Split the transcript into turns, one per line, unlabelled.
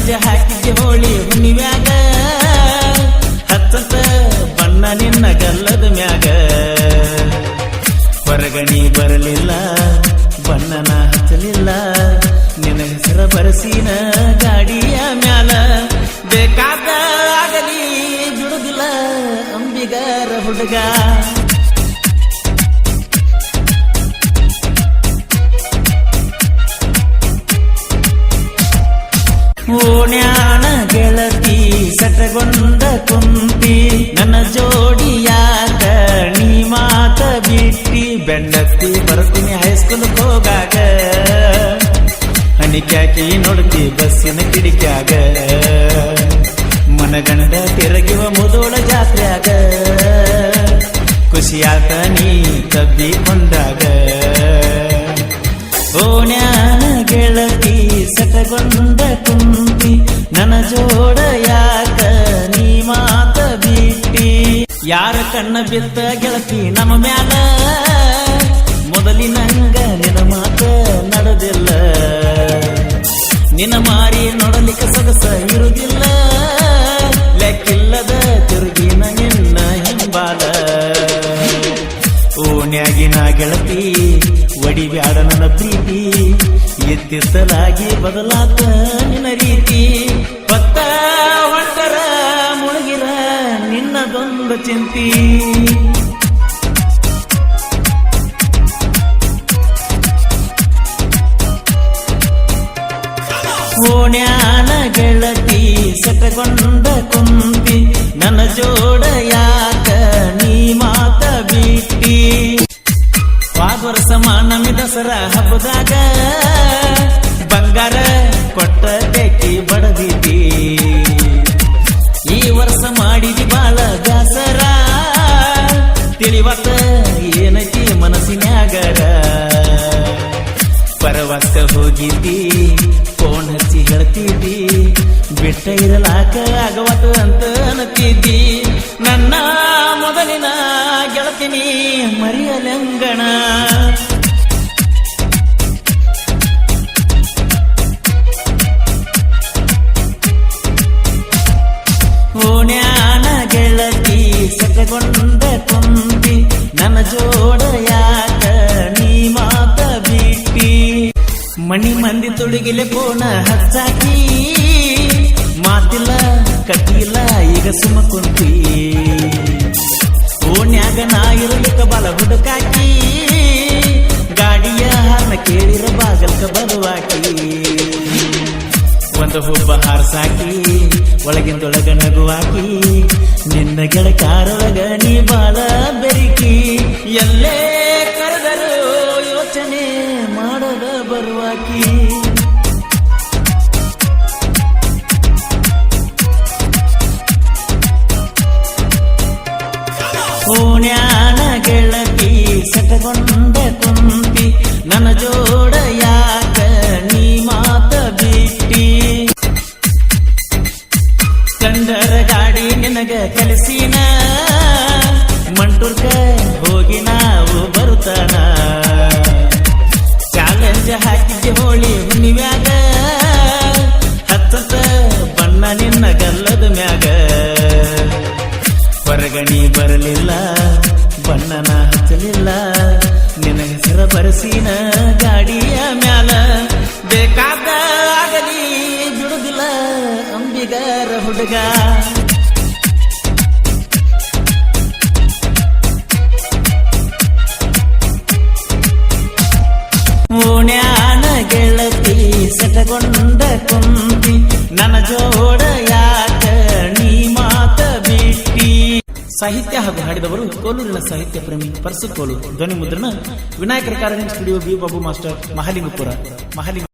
Challenge ಹಾಕಿದ್ದೆ ಹೋಳಿ ಹುಣ್ಣಿಮ್ಯಾಗ. ಹತ್ತಂತ ಬಣ್ಣ ನಿನ್ನ ಗಲ್ಲದ ಮ್ಯಾಗ. ಹೊರಗಣಿ ಬರಲಿಲ್ಲ, ಬಣ್ಣನ ಹಚ್ಚಲಿಲ್ಲ. ನಿನ್ನ ಹೆಸರ ಬರಸಿನ ಗಾಡಿಯ ಮ್ಯಾಲ. ಬೇಕಾದ ಆಗಲಿ ಬಿಡುದಿಲ್ಲ ಅಂಬಿಗರ ಹುಡುಗ. ಓಣ್ಯಾಣ ಗೆಳತಿ ಸಟಗೊಂಡ ಕುಂತಿ, ನನ್ನ ಜೋಡಿಯಾದ ನೀ ಮಾತ ಬಿಟ್ಟಿ, ಬೆನ್ನತ್ತಿ ಬರ್ತೀನಿ ಹೈಸ್ಕೂಲ್ ಹೋಗಾಗ. ಹಣಿಕ್ಯಾಕಿ ನೋಡ್ತಿ ಬಸ್ಸಿನ ಕಿಡಿಕ್ಯಾಗ. ಮನಗಣದ ತಿರುಗುವ ಮುದೋಳ ಜಾತ್ರೆಯಾಗ. ಖುಷಿಯಾತ ನೀ ತಬ್ಬಿಕೊಂಡಾಗ ಓಣ್ಯಾನ ಗೆಳತಿ ಸಟಗೊಂಡ ಕುಂತಿ ಜೋಡ ಯಾಕ ನೀ ಮಾತ ಬಿಟ್ಟಿ. ಯಾರ ಕಣ್ಣ ಬಿತ್ತ ಗೆಳತಿ ನಮ್ಮ ಮ್ಯಾಲ? ಮೊದಲಿನಂಗ ನಿನ್ನ ಮಾತ ನಡೆದಿಲ್ಲ. ನಿನ್ನ ಮಾರಿ ನೋಡಲಿಕ್ಕೆ ಸೊಗಸ ಇರುವುದಿಲ್ಲ. ಲೆಕ್ಕಿಲ್ಲದ ತಿರುಗಿನ ನಿನ್ನ ಹಿಂಬಾಲ. ಓಣ್ಯಾಗಿನ ಗೆಳತಿ ಒಡಿಬ್ಯಾಡ ನನ್ನ ಪ್ರೀತಿ. ಎತ್ತಿತ್ತಲಾಗಿ ಬದಲಾತ ನಿನ್ನ ರೀತಿ. ಪತ್ತ ಹೊಂಟರ ಮುಳುಗಿರ ನಿನ್ನದೊಂದು ಚಿಂತಿ. ಓಣ್ಯಾನ ಗೆಳತಿ ಸತಗೊಂಡ ಕುಂತಿ, ನನ್ನ ಜೋಡ ಯಾಕ ನೀ ಮಾತ ಬಿಟ್ಟಿ? ವಾದವರ್ಷ ಸಮಾನ ದಸರಾ ಹಬ್ಬದಾಗ ಪರವಕ್ಕ ಹೋಗಿದ್ದಿ ಫೋನ್ ಹಚ್ಚಿ ಹೇಳ್ತಿದ್ದಿ, ಬಿಟ್ಟ ಇರಲಾಕ ಆಗವತ್ತು ಅಂತ ಅನ್ನತಿದ್ದಿ ನನ್ನ ಮೊದಲಿನ ಗೆಳತಿನಿ ಮರಿಯಲಂಗಣ. ಓಣ್ಯಾನ ಗೆಳತಿ ಸಟಗೊಂಡ ತುಂಬಿ ನನ್ನ ಜೋಡ ಮಣಿ ಪೋಣ ಹಚ್ಚಾಕಿ ಮಾತಿಲ್ಲ ಕಟ್ಟಿಲ್ಲ ಈಗ ಸುಮ್ಮ ಕುಂತಿ. ಓಣ್ಯಾಗ ನಾ ಇರಲಿಕ್ಕ ಬಲ ಹುಡುಕಾಕಿ. ಗಾಡಿಯ ಹಾರ್ನ ಕೇಳಿರ ಬಾಗಲ್ಕ ಬರುವಾಕಿ. ಒಂದು ಹುಬ್ಬ ಹಾರಸಾಕಿ, ಒಳಗಿಂದೊಳಗ ನಗುವಾಕಿ. ನಿನ್ನ ಗೆಳಕಾರೊಳಗ ನೀ ಬಾಳ ಬೆರಿಕಿ. ಎಲ್ಲೇ ಕರೆದರೂ ಯೋಚನೆ ಮಾಡದ ಬರುವಾಕಿ. ಓಣ್ಯಾನ ಗೆಳತಿ ಸಟಗೊಂಡ ಕುಂತಿ ನನ್ನ ಜೋಡ ಯಾಕ ನೀ ಮಾತ ಬಿಟ್ಟಿ? ಕಂಡರ ಗಾಡಿ ನಿನಗ ಕಲಿಸಿನ ಮಂಟೂರ್ಕ ಹೋಗಿ ನಾವು ಬರುತ್ತಾನ? ಚಾಲೆಂಜ್ ಹಾಕಿದ್ದೆ ಹೋಳಿ ಹುಣ್ಣಿಮ್ಯಾಗ ಹತ್ತ ಬಣ್ಣ ನಿನ್ನ ಗಲ್ಲದ ಮ್ಯಾಗ. ಹೊರಗಣಿ ಬರಲಿಲ್ಲ, ಬಣ್ಣನ ಹಚ್ಚಲಿಲ್ಲ. ನಿನ್ನ ಹೆಸರ ಬರಸಿನ ಗಾಡಿಯ ಮ್ಯಾಲ. ಬೇಕಾದ ಆಗಲಿ ಬಿಡುದಿಲ್ಲ ಅಂಬಿಗಾರ ಹುಡುಗ. ಓಣ್ಯಾನ ಗೆಳತಿ ಸಟಗೊಂಡ ಸಾಹಿತ್ಯ ಹಾಗೂ ಹಾಡಿದವರು ಕೋಲೂರಿನ ಸಾಹಿತ್ಯ ಪ್ರೇಮಿ ಪರ್ಸು ಕೋಲು ಧ್ವನಿ ಮುದ್ರಣ ವಿನಾಯಕರ ಕಾರಣ studio B Babu master Mahalingapura, Mahalinga